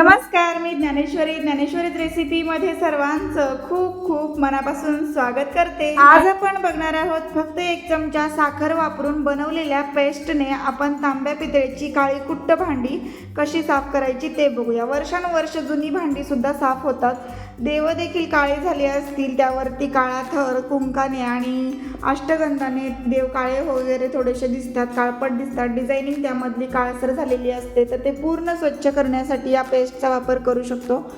नमस्कार मी ज्ञानेश्वरी. ज्ञानेश्वरीत रेसिपीमध्ये सर्वांचं खूप खूप मनापासून स्वागत करते. आज आपण बघणार आहोत फक्त एक चमचा साखर वापरून बनवलेल्या पेस्टने आपण तांब्या पितळेची काळी कुट्ट भांडी कशी साफ करायची ते बघूया. वर्षानुवर्ष जुनी भांडी सुद्धा साफ होतात. देव देखील काळे झाले असतील त्यावरती काळा थर कुंकाने आणि अष्टगंधाने देव काळे वगैरे थोडेसे दिसतात. काळपट दिसतात. डिझायनिंग त्यामधली काळसर झालेली असते. तर ते पूर्ण स्वच्छ करण्यासाठी या पेस्ट पेस्टचा वापर करू शकतो.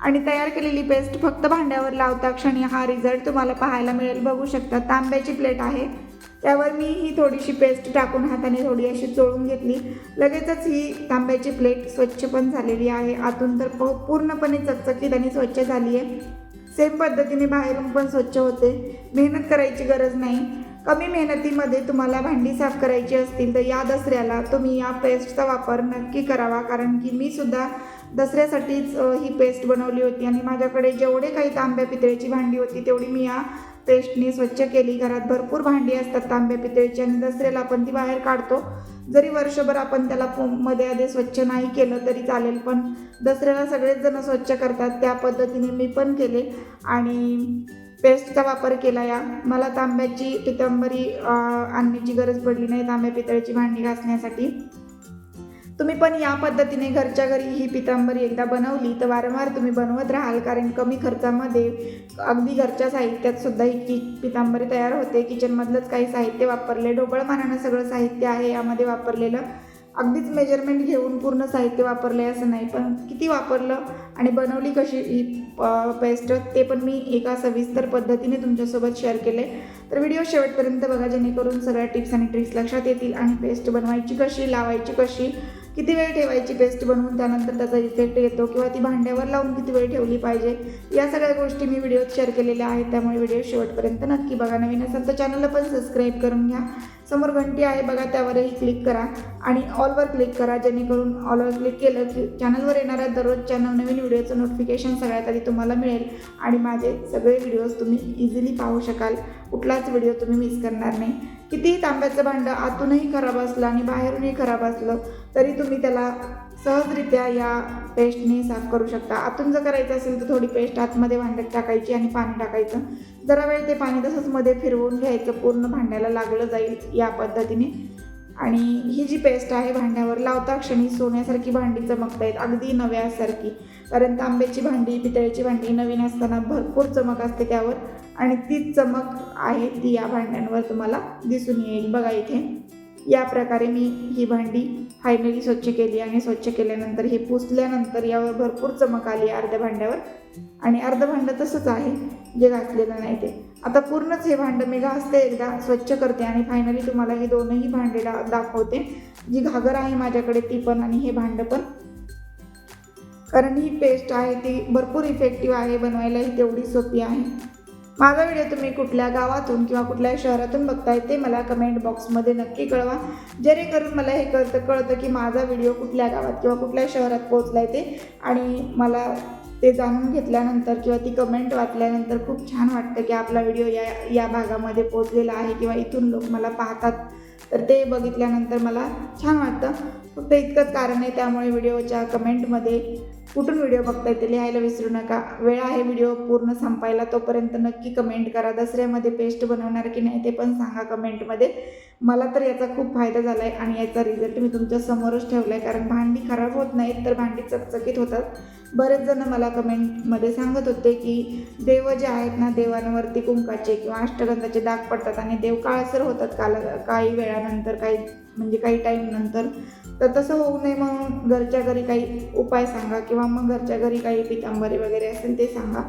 आणि तयार केलेली पेस्ट फक्त भांड्यावर लावता क्षणी हा रिझल्ट तुम्हाला पाहायला मिळेल. बघू शकता तांब्याची प्लेट आहे. त्यावर मी ही थोडीशी पेस्ट टाकून हाताने थोडी अशी चोळून घेतली. लगेचच ही तांब्याची प्लेट स्वच्छ पण झालेली आहे. आतून तर प- पूर्णपणे चकचकीत आणि स्वच्छ झाली आहे सेम पद्धतीने बाहेरून पण स्वच्छ होते. मेहनत करायची गरज नाही. कमी मेहनतीमध्ये तुम्हाला भांडी साफ करायची असतील तर या दसऱ्याला तुम्ही या पेस्टचा वापर नक्की करावा. कारण की मी सुद्धा दसऱ्यासाठीच ही पेस्ट बनवली होती आणि माझ्याकडे जेवढे काही तांब्या पितळेची भांडी होती तेवढी मी या पेस्टने स्वच्छ केली. घरात भरपूर भांडी असतात तांब्या पितळेची आणि दसऱ्याला आपण ती बाहेर काढतो. जरी वर्षभर आपण त्याला मध्ये आधी स्वच्छ नाही केलं तरी चालेल पण दसऱ्याला सगळेच जण स्वच्छ करतात. त्या पद्धतीने मी पण केले आणि पेस्टचा वापर केला या. मला तांब्याची पितंबरी आणण्याची गरज पडली नाही तांब्या पितळेची भांडी घासण्यासाठी. तुम्ही पण या पद्धतीने घरच्या घरी ही पितांबरी एकदा बनवली तर वारंवार तुम्ही बनवत राहाल कारण कमी खर्चामध्ये अगदी घरच्या साहित्यात सुद्धा ही की पितांबरी तयार होते. किचनमधलंच काही साहित्य वापरले ढोबळमानानं सगळं साहित्य आहे यामध्ये वापरलेलं. अगदीच मेजरमेंट घेऊन पूर्ण साहित्य वापरलं आहे असं नाही पण किती वापरलं आणि बनवली कशी ही पेस्ट ते पण मी एका सविस्तर पद्धतीने तुमच्यासोबत शेअर केले तर व्हिडिओ शेवटपर्यंत बघा जेणेकरून सगळ्या टिप्स आणि ट्रिक्स लक्षात येतील आणि पेस्ट बनवायची कशी लावायची कशी किती वेळ ठेवायची पेस्ट बनवून त्यानंतर त्याचा इफेक्ट येतो किंवा ती भांड्यावर लावून किती वेळ ठेवली पाहिजे? या सगळ्या गोष्टी मी व्हिडिओत शेअर केलेल्या आहेत त्यामुळे व्हिडिओ शेवटपर्यंत नक्की बघा. नवीन असेल तर चॅनलला पण सबस्क्राईब करून घ्या. समोर घंटी आहे बघा त्यावरही क्लिक करा आणि ऑलवर क्लिक करा जेणेकरून ऑलवर क्लिक केलं की चॅनलवर येणाऱ्या दररोजच्या नवनवीन व्हिडिओचं नोटिफिकेशन सगळ्यात आधी तुम्हाला मिळेल आणि माझे सगळे व्हिडिओज तुम्ही इझिली पाहू शकाल. कुठलाच व्हिडिओ तुम्ही मिस करणार नाही. कितीही तांब्याचं भांडं आतूनही खराब असलं आणि बाहेरूनही खराब असलं तरी तुम्ही त्याला सहजरित्या या पेस्टने साफ करू शकता. आतून जर करायचं असेल तर थोडी पेस्ट आतमध्ये भांड्यात टाकायची आणि पाणी टाकायचं. जरा वेळ ते पाणी तसंच मध्ये फिरवून घ्यायचं. पूर्ण भांड्याला लागलं जाईल या पद्धतीने. आणि ही जी पेस्ट आहे भांड्यावर लावता क्षणी सोन्यासारखी भांडी चमकतायत अगदी नव्यासारखी. कारण तांब्याची भांडी पितळेची भांडी नवीन असताना भरपूर चमक असते त्यावर. आणि तीच चमक आहे ती या भांड्यांवर तुम्हाला दिसून येईल. बघा इथे. या प्रकारे मी ही भांडी फायनली स्वच्छ केली आणि स्वच्छ केल्यानंतर हे पुसल्यानंतर यावर भरपूर चमक आली अर्ध्या भांड्यावर. आणि अर्धं भांडं तसंच आहे जे घासलेलं नाही ते. आता पूर्णच हे भांडं मी घासते एकदा स्वच्छ करते आणि फायनली तुम्हाला ही दोनही भांडे दा दाखवते. जी घागर आहे माझ्याकडे ती पण आणि हे भांडं पण. कारण ही पेस्ट आहे ती भरपूर इफेक्टिव्ह आहे बनवायलाही तेवढी सोपी आहे. माझा व्हिडिओ तुम्ही कुठल्या गावातून किंवा कुठल्या शहरातून बघताय ते मला कमेंट बॉक्समध्ये नक्की कळवा. जेणेकरून मला हे कळतं कळतं की माझा व्हिडिओ कुठल्या गावात किंवा कुठल्या शहरात पोहोचला आहे ते. आणि मला ते जाणून घेतल्यानंतर किंवा ती कमेंट वाचल्यानंतर खूप छान वाटतं की आपला व्हिडिओ या या भागामध्ये पोचलेला आहे किंवा इथून लोक मला पाहतात. तर ते बघितल्यानंतर मला छान वाटतं. फक्त इतकंच कारण आहे त्यामुळे व्हिडिओच्या कमेंटमध्ये कुठून व्हिडिओ बघताय ते लिहायला विसरू नका. वेळ आहे व्हिडिओ पूर्ण संपायला तोपर्यंत नक्की कमेंट करा. दसऱ्यामध्ये पेस्ट बनवणार की नाही ते पण सांगा कमेंटमध्ये मला तर याचा खूप फायदा झाला आहे आणि याचा रिझल्ट मी तुमच्या समोरच ठेवला आहे कारण भांडी खराब होत नाहीत तर भांडी चकचकीत होतात. बरेच जण मला कमेंटमध्ये सांगत होते की देव जे आहेत ना देवांवरती कुंकाचे किंवा अष्टगंधाचे दाग पडतात आणि देव काळसर होतात काल काही वेळानंतर काही म्हणजे काही टाईम नंतर. तर तसं होऊ नये. म्हणून घरच्या घरी काही उपाय सांगा किंवा मग घरच्या घरी काही पितांबरी वगैरे असेल ते सांगा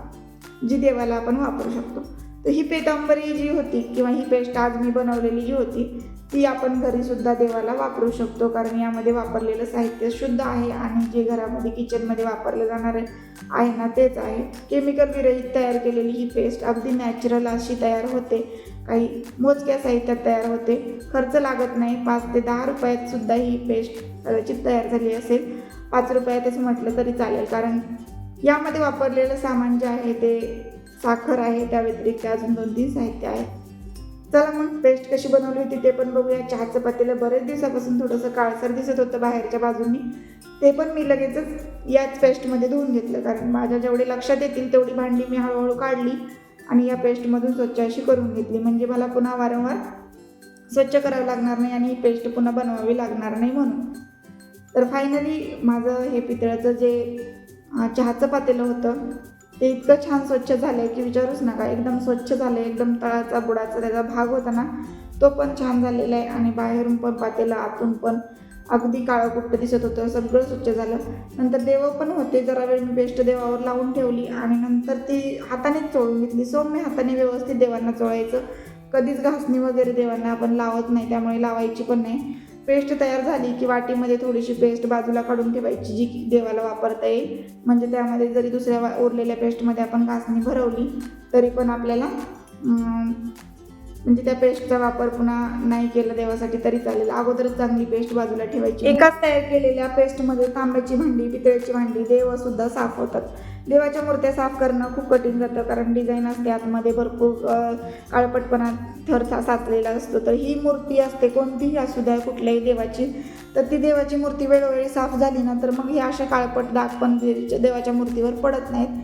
जी देवाला आपण वापरू शकतो. तर ही पितांबरी जी होती किंवा ही पेस्ट आज मी बनवलेली जी होती ती आपण घरीसुद्धा देवाला वापरू शकतो. कारण यामध्ये वापरलेलं साहित्य शुद्ध आहे आणि जे घरामध्ये किचनमध्ये वापरलं जाणार आहे ना तेच आहे. केमिकल विरहित तयार केलेली ही पेस्ट अगदी नॅचरल अशी तयार होते. काही मोजक्या साहित्यात तयार होते. खर्च लागत नाही. पाच ते दहा रुपयात सुद्धा ही पेस्ट कदाचित तयार झाली असेल. पाच रुपयातच म्हटलं तरी चालेल. कारण यामध्ये वापरलेलं सामान जे आहे ते साखर आहे. त्या व्यतिरिक्त अजून दोन तीन साहित्य आहे. चला मग पेस्ट कशी बनवली होती ते पण बघूया. चहाचं पातेलं बरेच दिवसापासून थोडंसं काळसर दिसत होतं बाहेरच्या बाजूनी. ते पण मी लगेचच याच पेस्टमध्ये धुवून घेतलं. कारण माझ्या जेवढे लक्षात येतील तेवढी भांडी मी हळूहळू काढली. आणि या पेस्टमधून स्वच्छ अशी करून घेतली. म्हणजे मला पुन्हा वारंवार स्वच्छ करावं लागणार नाही आणि ही पेस्ट पुन्हा बनवावी लागणार नाही म्हणून. तर फायनली माझं हे पितळाचं जे चहाचं पातेलं होतं ते इतकं छान स्वच्छ झालं आहे की विचारूच नका. एकदम स्वच्छ झालं आहे एकदम तळाचा बुडाचा त्याचा भाग होता ना तो पण छान झालेला आहे. आणि बाहेरून पण पातेलं आतून पण अगदी काळं कुठं दिसत होतं सगळं स्वच्छ झालं. नंतर देव पण होते जरा वेळ मी पेस्ट देवावर लावून ठेवली आणि नंतर ती हातानेच चोळून घेतली. सौम्य हाताने व्यवस्थित देवांना चोळायचं. कधीच घासणी वगैरे देवांना आपण लावत नाही त्यामुळे लावायची पण नाही. पेस्ट तयार झाली की वाटीमध्ये थोडीशी पेस्ट बाजूला काढून ठेवायची जी की देवाला वापरता येईल. म्हणजे त्यामध्ये जरी दुसऱ्या उरलेल्या पेस्टमध्ये आपण घासणी भरवली तरी पण आपल्याला म्हणजे त्या पेस्टचा वापर पुन्हा नाही केला देवासाठी तरी चालेल. अगोदरच चांगली पेस्ट बाजूला ठेवायची. एकाच तयार केलेल्या पेस्टमध्ये तांब्याची भांडी पितळ्याची भांडी देव सुद्धा साफ होतात. देवाच्या मूर्त्या साफ करणं खूप कठीण जातं कारण डिझाईन असते आतमध्ये भरपूर काळपटपणा थर साचलेला असतो. तर ही मूर्ती असते कोणतीही असू द्या कुठल्याही देवाची तर ती देवाची मूर्ती वेळोवेळी साफ झाली ना तर मग हे अशा काळपट डाग पण देवाच्या मूर्तीवर पडत नाहीत.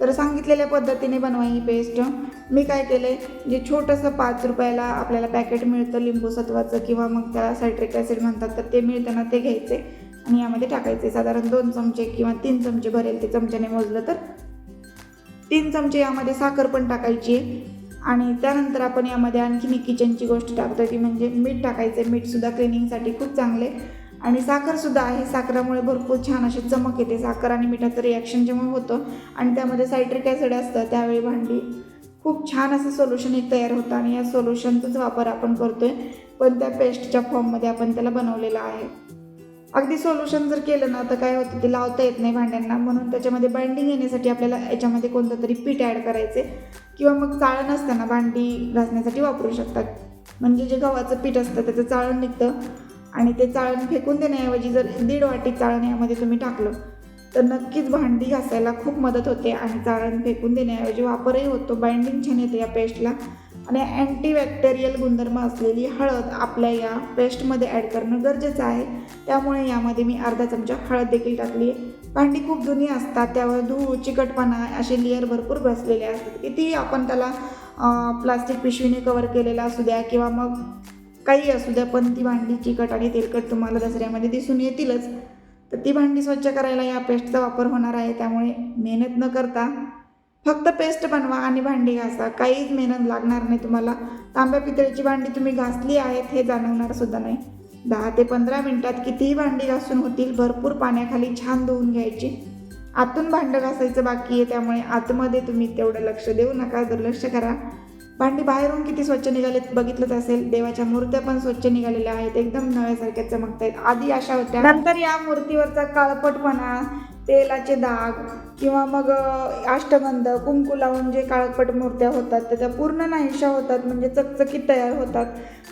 तर सांगितलेल्या पद्धतीने बनवा ही पेस्ट मी काय केले जे छोटंसं पाच रुपयाला आपल्याला पॅकेट मिळतं लिंबू सत्वाचं किंवा मग त्याला सायट्रिक ॲसिड म्हणतात तर ते मिळताना ते घ्यायचे. आणि यामध्ये टाकायचे साधारण दोन चमचे किंवा तीन चमचे भरेल ते चमच्याने मोजलं तर. तीन चमचे यामध्ये साखर पण टाकायची आहे. आणि त्यानंतर आपण यामध्ये आणखीन एक किचनची गोष्ट टाकतो ती म्हणजे मीठ टाकायचं मीठसुद्धा क्लिनिंगसाठी खूप चांगले आणि साखरसुद्धा आहे. साखरामुळे भरपूर छान अशी चमक येते. साखर आणि मिठाचं रिॲक्शन जेव्हा होतं आणि त्यामध्ये सायट्रिक ॲसिड असतं त्यावेळी भांडी खूप छान असं सोल्युशन एक तयार होतं आणि या सोल्युशनचाच वापर आपण करतो आहे पण त्या पेस्टच्या फॉर्ममध्ये आपण त्याला बनवलेलं आहे. अगदी सोल्युशन जर केलं ना तर काय होतं ते लावता येत नाही भांड्यांना. म्हणून त्याच्यामध्ये बाइंडिंग येण्यासाठी आपल्याला याच्यामध्ये कोणतं तरी पीठ ॲड करायचे किंवा मग चाळण असताना भांडी घासण्यासाठी वापरू शकतात. म्हणजे जे गव्हाचं पीठ असतं त्याचं चाळण निघतं. आणि ते चाळण फेकून देण्याऐवजी जर दीड वाटी चाळण यामध्ये तुम्ही टाकलं तर नक्कीच भांडी घासायला खूप मदत होते आणि चाळण फेकून देण्याऐवजी वापरही होतो बाइंडिंग छान येते या पेस्टला आणि अँटीबॅक्टेरियल गुणधर्म असलेली हळद आपल्या या पेस्टमध्ये ॲड करणं गरजेचं आहे. त्यामुळे यामध्ये मी अर्धा चमचा हळद देखील टाकली आहे. भांडी खूप जुनी असतात त्यावर धूळ चिकटपणा असे लेअर भरपूर बसलेले असतात. कितीही आपण त्याला प्लास्टिक पिशवीने कवर केलेला असू द्या किंवा मग काही असू द्या पण ती भांडी चिकट आणि तेलकट तुम्हाला दसऱ्यामध्ये दिसून येतीलच. तर ती भांडी स्वच्छ करायला या पेस्टचा वापर होणार आहे त्यामुळे मेहनत न करता फक्त पेस्ट बनवा आणि भांडी घासा. काहीच मेहनत लागणार नाही तुम्हाला. तांब्या पितळीची भांडी तुम्ही घासली आहेत हे जाणवणार सुद्धा नाही. दहा ते पंधरा मिनटात कितीही भांडी घासून होतील भरपूर पाण्याखाली छान धुवून घ्यायची. आतून भांडं घासायचं बाकी आहे त्यामुळे आतमध्ये तुम्ही तेवढं लक्ष देऊ नका दुर्लक्ष करा. भांडी बाहेरून किती स्वच्छ निघालेत बघितलंच असेल. देवाच्या मूर्त्या पण स्वच्छ निघालेल्या आहेत. एकदम नव्यासारख्या चमकत आहेत आधी अशा होत्या. नंतर या मूर्तीवरचा काळपटपणा तेलाचे दाग किंवा मग अष्टगंध कुंकू लावून जे काळपट मूर्त्या होतात त्याच्या पूर्ण नाहीशा होतात म्हणजे चकचकीत तयार होतात.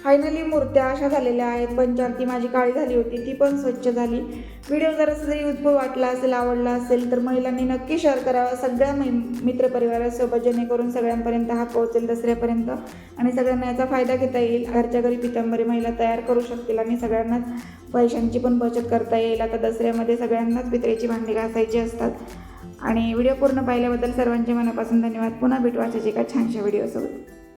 फायनली मूर्त्या अशा झालेल्या आहेत पंचारती माझी काळी झाली होती ती पण स्वच्छ झाली. व्हिडिओ जर असं युजफुल वाटला असेल आवडला असेल तर महिलांनी नक्की शेअर करावा सगळ्या मै मित्रपरिवारासोबत जेणेकरून सगळ्यांपर्यंत हा पोहोचेल दसऱ्यापर्यंत. आणि सगळ्यांना याचा फायदा घेता येईल. घरच्या घरी पितांबरी महिला तयार करू शकतील आणि सगळ्यांनाच पैशांची पण बचत करता येईल. आता दसऱ्यामध्ये सगळ्यांनाच पित्रेची भांडी घासायची असतात. आणि व्हिडिओ पूर्ण पाहिल्याबद्दल सर्वांचे मनापासून धन्यवाद. पुन्हा भेटू अशाच एका छानशा व्हिडिओसोबत.